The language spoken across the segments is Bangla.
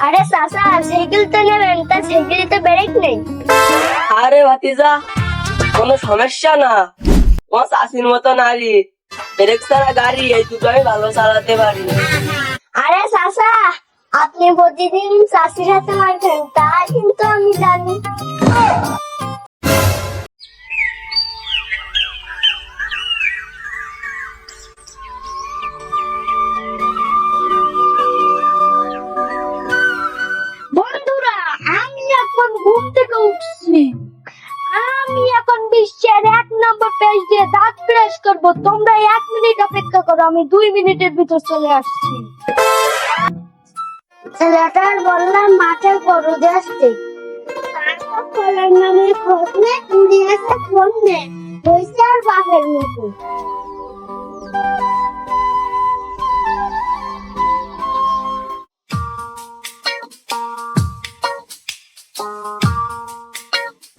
আরে চাচা সাইকেল তো নেবেন তা সাইকেলে ব্রেক নেই। আরে ভাতিজা কোনো সমস্যা না। ও চাষির মতো নারী। ব্রেক ছাড়া গাড়ি এই দুটো আমি ভালো চালাতে পারি। আরে চাচা আপনি প্রতিদিন চাষির হাতে মার খান তা কিন্তু আমি জানি। উঠছি আমি এখন বিশ্বের এক নম্বর পেজ দিয়ে দাঁত ব্রাশ করব। তোমরা এক মিনিট অপেক্ষা করো, আমি দুই মিনিটের ভিতর চলে আসছি। ছেলেটার বললাম মাঠে গরু নে উড়ে আসে ফোন বাপের মতো।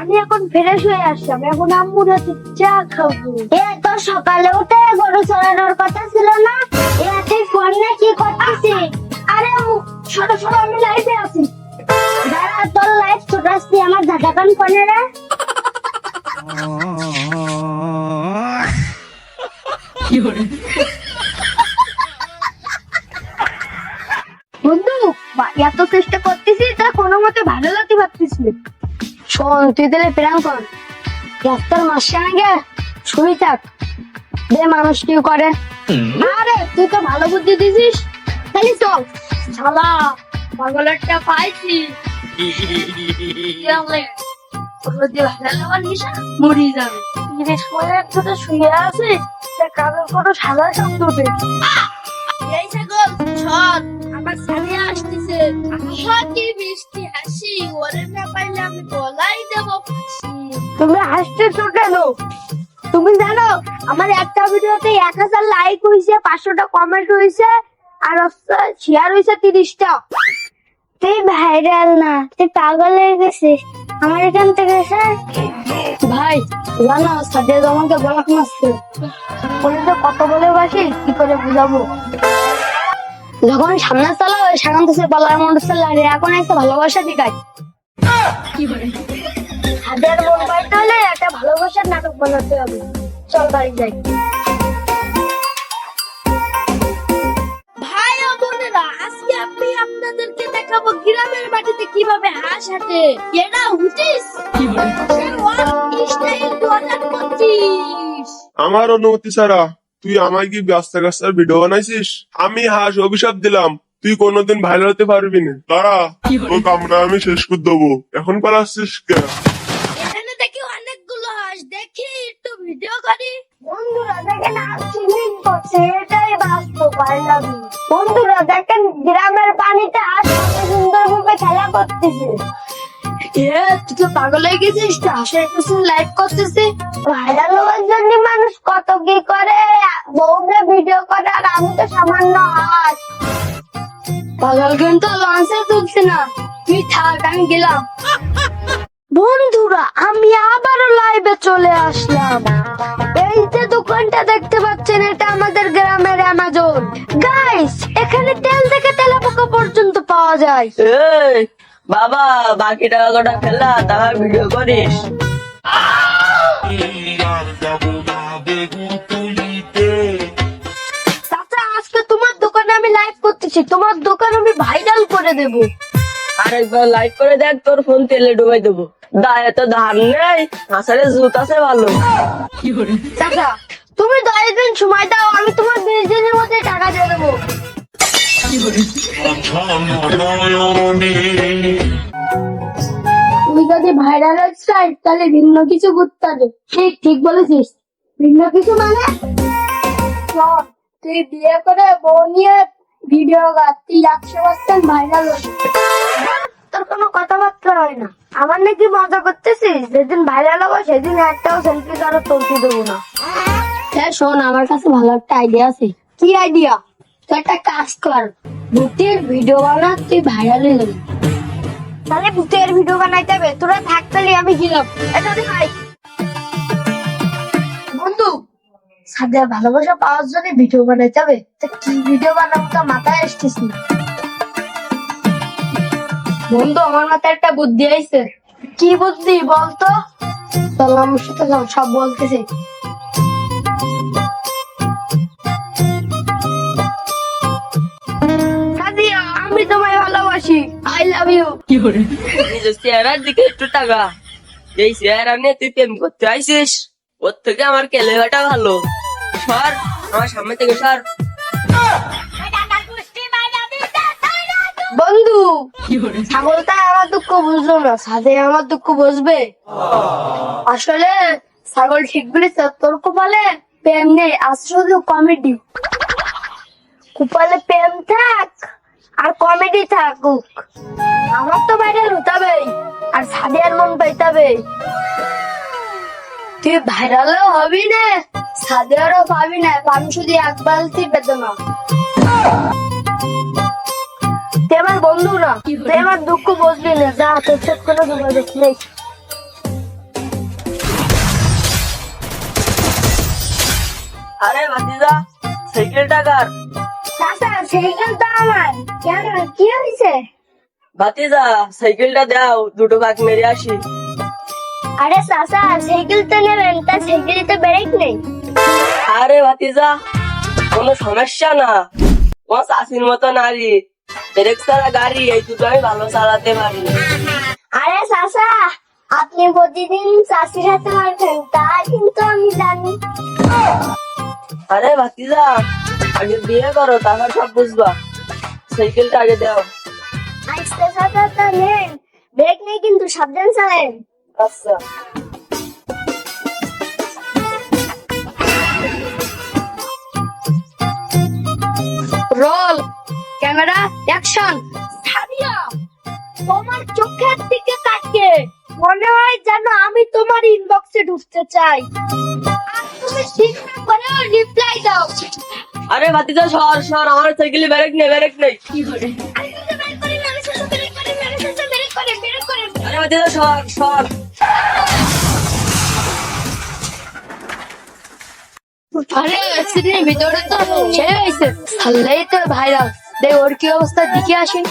আমি এখন ফ্রেশ হয়ে আসলাম এখন আম্মুর হাতে চা খাব। এ তো সকালে উঠে গরু চড়ানোর কথা ছিল না? এ তুই ফোন না কি করতেছি? আরে ছোট ছোট আমি লাইভে আছি। দাঁড়া তোর লাইভ ছোট আসছি আমার ফোনে রে। বন্ধু এত চেষ্টা করতেছি তা কোনো মতে ভালো লাগতে পারতেছি। শোন তুই তাহলে প্রাণ কর। রাস্তার মাঝখানে গিয়ে শুই থাক। দে মানুষ কি করে। আরে তুই তো ভালো বুদ্ধি দিছিস তাহলে চল। শালা পাগল পাইছি। মরি যাবে। জিনিস করে ছোট শুয়ে আছে। তা কারোর কোনো সাদা শব্দ এই ছাগল আমার সামনে আসতেছে। আহা কি তুমি হাসতেছো কেন? তুমি জানো আমার একটা ভিডিওতে এক হাজার লাইক হয়েছে পাঁচশোটা কমেন্ট হয়েছে আর শেয়ার হয়েছে তিরিশটা। তুই ভাইরাল না তুই পাগল হয়ে গেছিস। আমার এখান থেকে স্যার ভাই। জানো সাদিয়া তোমাকে বলাক মারছে বলে তো কত বলে বাসি কি করে বুঝাবো? যখন সামনে চালাও সেখান থেকে বলার মনে চালারে এখন এসে ভালোবাসা দিকাই। হাজার মন পাইতে হলে একটা ভালোবাসার নাটক বানাতে হবে। চল বাড়ি যাই। ভাই ও বোনেরা আজকে আমি আপনাদেরকে দেখাবো গ্রামের মাটিতে কীভাবে হাঁস হাঁটে। এটা হুটিস? আমার অনুমতি ছাড়া তুই আমায় কি ব্যস্ত গাস্তার ভিডিও বানাইছিস? আমি হাস অভিশাপ দিলাম তুই কোনোদিন ভাইরাল হতে পারবি না। দাঁড়া তোর কামড়া আমি শেষ করে দেবো। এখন পালাচ্ছিস কে এখানে দেখি অনেকগুলো হাঁস দেখি একটু ভিডিও করি? বন্ধুরা দেখেন সুইমিং করছে এটাই বাস্তব বন্ধুরা দেখেন গ্রামের পানিতে হাঁস কত সুন্দর ভাবে খেলা করতেছে। এ তুই তো পাগল হয়ে গেছিস তো হাঁসের পিছনে লাইভ করতেছে। ভাইরাল হওয়ার জন্য মানুষ কত কি করে বউরা ভিডিও করে আর আমি তো সামান্য হাঁস পাগল কিন্তু লঞ্চে তুলছে না। তুই থাক আমি গেলাম। বন্ধুরা আমি আবারও লাইভে চলে আসলাম। এই যে দোকানটা দেখতে পাচ্ছেন এটা আমাদের গ্রামের অ্যামাজন গাইস এখানে তেল থেকে তেলাপোকা পর্যন্ত পাওয়া যায়। এই বাবা বাকি টাকা কটা ফেলা তারপর ভিডিও করিস। চাচা আজকে তোমার দোকানে আমি লাইভ করতেছি তোমার দোকান আমি ভাইরাল করে দেব। আরেকবার লাইক করে দেখ তোর ফোন তেলে ডুবাই দেবো। দায়ে তো ধার নেই আসলে জুত আছে ভালো। চাচা তুমি দশ দিন সময় দাও আমি তোমার বিশ দিনের মধ্যে টাকা দিয়ে দেবো। তুই যদি ভাইরাল চাই তাহলে ভিন্ন কিছু করতে হবে ঠিক ঠিক বলেছিস। ভিন্ন কিছু মানে? তুই বিয়ে করে বউ নিয়ে ভিডিও তুই একশো পার্সেন্ট ভাইরাল তোর কোনো কথাবার্তা হয় না। আমার নাকি মজা করতেছিস? যেদিন ভাইরাল হব সেদিন একটাও সেলফি কারও তুলতে দেবো না। হ্যাঁ শোন আমার কাছে ভালো একটা আইডিয়া আছে। কি আইডিয়া তুই একটা কাজ কর ভূতের ভিডিও বানা তুই ভাইরাল হয়ে যাবি। তাহলে ভূতের ভিডিও বানাইতে হবে। তোরা থাকতালি আমি গেলাম। এটা ভাই। সাদা ভালোবাসা পাওয়ার জন্য ভিডিও বানাইতে হবে তা কি ভিডিও বানাবো তা মাথায় আসছিস না। বন্ধু আমার মাথায় একটা বুদ্ধি আইছে। কি বুদ্ধি বলতো? চল আমার সাথে চল, সব বলতেছি। আমি তোমায় ভালোবাসি। আই লাভ ইউ কি নিজের চেহারার দিকে একটু টাকা এই চেহারা নিয়ে তুই প্রেম করতে আইসিস ওর থেকে আমার কেলেভাটা ভালো। সর আমার সামনে থেকে সর। বন্ধু ছাগলটা আমার দুঃখ বুঝলো না সাথে আমার দুঃখ বুঝবে। আসলে ছাগল ঠিক বলেছে তোর কপালে প্রেম নেই শুধু কমেডি কপালে প্রেম থাক আর কমেডি থাকুক। আমার তো ভাইরাল হতে হবে আর সাদিয়ার মন পাইতাবে। তুই ভাইরালও হবি না? সাদিয়ারও পাবি না আমি শুধু এক বালতি বেদনা। তুই আমার বন্ধু না তুই আমার দুঃখ বুঝবি না যা তোর সাথে কোনো যোগাযোগ নেই আরে ভাতিজা সাইকেলটা কার? চাচা সাইকেলটা আমার। কেন কি হয়েছে? ভাতিজা সাইকেলটা দাও দুটো ভাগ মেরে আসি। আরে চাচা সাইকেলটা নেবেন তা সাইকেলে ব্রেক নেই। আরে ভাতিজা কোনো সমস্যা না। ও চাষির মতো নারী। ব্রেক ছাড়া গাড়ি এই দুটো আমি ভালো চালাতে পারি। আরে চাচা আপনি প্রতিদিন চাষির হাতে মারবেন তা কিন্তু আমি জানি। আরে ভাতিজা আগে বিয়ে করো তারপর সব বুঝবা। সাইকেলটা আগে দাও। আচ্ছা চাচা তা নেন। ব্রেক নেই কিন্তু সাবধান চালেন। আচ্ছা। রোল। Camera action. সাদিয়া তোমার চোখের দিকে তাকিয়ে মনে হয় যেন আমি তোমার ইনবক্সে ঢুকতে চাই। আর তুমি ঠিক না রিপ্লাই দাও। আরে ভাতিজা সর সর আমার সাইকেলে ব্রেক নেই ব্রেক নেই। বের করি। আরে ভাতিজা সর সর। আরে অ্যাক্সিডেন্টের ভিতরে তো ছেড়ে গেছে ভাইরাল। দেখ ওর কি অবস্থা? দিকে আসেন।